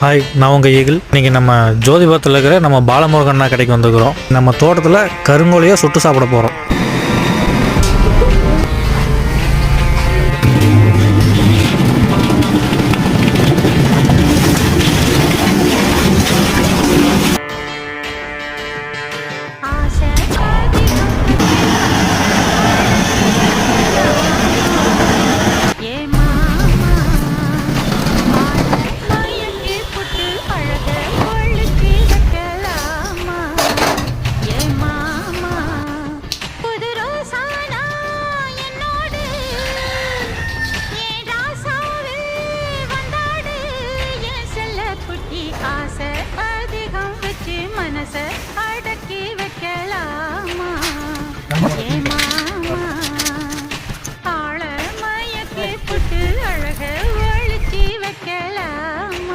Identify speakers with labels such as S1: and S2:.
S1: Hi நான் உங்கள் eagle இன்றைக்கி நம்ம ஜோதிபத்தில் இருக்கிற நம்ம பாலமுருகண்ணா கடைக்கு வந்துருக்குறோம். நம்ம தோட்டத்தில் கருங்கோழியை சுட்டு சாப்பிட போகிறோம்
S2: ஆசை அதிகம் வச்சு மனச அடக்கி வைக்கலாமா? ஏ மாமா ஆள மயக்கி புட்டு அழக